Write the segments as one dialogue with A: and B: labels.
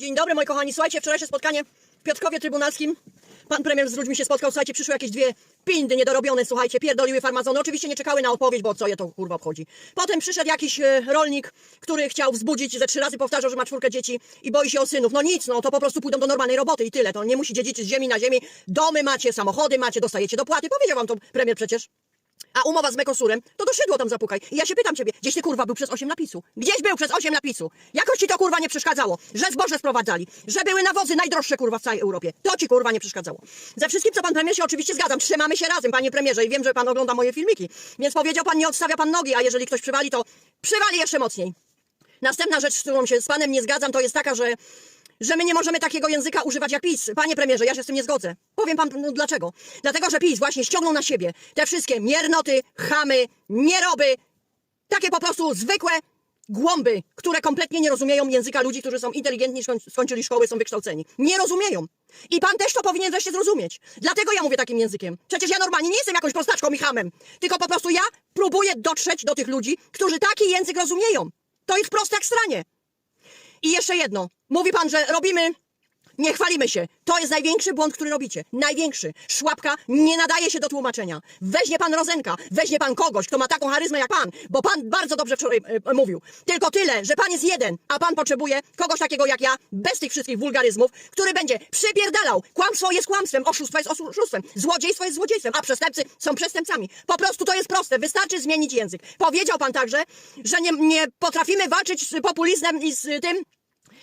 A: Dzień dobry, moi kochani. Słuchajcie, wczorajsze spotkanie w Piotrkowie Trybunalskim. Pan premier z ludźmi się spotkał. Słuchajcie, przyszły jakieś dwie pindy niedorobione, słuchajcie, pierdoliły farmazony. Oczywiście nie czekały na odpowiedź, bo co je to kurwa obchodzi. Potem przyszedł jakiś e, rolnik, który chciał wzbudzić, ze trzy razy powtarzał, że ma czwórkę dzieci i boi się o synów. No nic, no to po prostu pójdą do normalnej roboty i tyle. To nie musi dziedziczyć z ziemi na ziemi. Domy macie, samochody macie, dostajecie dopłaty. Powiedział wam to premier przecież. A umowa z Mekosurem, to do szydło tam zapukaj. I ja się pytam ciebie, gdzieś ty kurwa był przez 8 napisu? Gdzieś był przez 8 napisu? Jakoś ci to kurwa nie przeszkadzało, że zboże sprowadzali, że były nawozy najdroższe kurwa w całej Europie. To ci kurwa nie przeszkadzało. Ze wszystkim, co pan premier się oczywiście zgadzam, trzymamy się razem, panie premierze, i wiem, że pan ogląda moje filmiki. Więc powiedział pan, nie odstawia pan nogi, a jeżeli ktoś przywali, to przywali jeszcze mocniej. Następna rzecz, z którą się z panem nie zgadzam, to jest taka, że, że my nie możemy takiego języka używać jak PiS. Panie premierze, ja się z tym nie zgodzę. Powiem pan no, dlaczego. Dlatego, że PiS właśnie ściągnął na siebie te wszystkie miernoty, chamy, nieroby, takie po prostu zwykłe głąby, które kompletnie nie rozumieją języka ludzi, którzy są inteligentni, skoń- skończyli szkoły, są wykształceni. Nie rozumieją. I pan też to powinien wreszcie zrozumieć. Dlatego ja mówię takim językiem. Przecież ja normalnie nie jestem jakąś prostaczką i hamem. Tylko po prostu ja próbuję dotrzeć do tych ludzi, którzy taki język rozumieją. To jest proste jak stranie. I jeszcze jedno. Mówi pan, że robimy. Nie chwalimy się. To jest największy błąd, który robicie. Największy. Szłapka nie nadaje się do tłumaczenia. Weźmie pan Rozenka, weźmie pan kogoś, kto ma taką charyzmę jak pan, bo pan bardzo dobrze wczoraj e, e, mówił. Tylko tyle, że pan jest jeden, a pan potrzebuje kogoś takiego jak ja, bez tych wszystkich wulgaryzmów, który będzie przypierdalał. Kłamstwo jest kłamstwem, oszustwo jest oszustwem, złodziejstwo jest złodziejstwem, a przestępcy są przestępcami. Po prostu to jest proste, wystarczy zmienić język. Powiedział pan także, że nie, nie potrafimy walczyć z populizmem i z tym,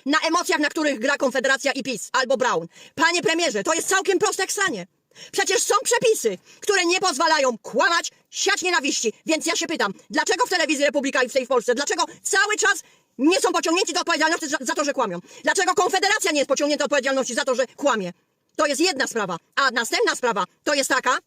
A: na emocjach, na których gra Konfederacja i PiS albo Brown. Panie premierze, to jest całkiem proste jak stanie. Przecież są przepisy, które nie pozwalają kłamać, siać nienawiści. Więc ja się pytam, dlaczego w telewizji Republika i w tej w Polsce, dlaczego cały czas nie są pociągnięci do odpowiedzialności za, za to, że kłamią? Dlaczego Konfederacja nie jest pociągnięta do odpowiedzialności za to, że kłamie? To jest jedna sprawa. A następna sprawa to jest taka,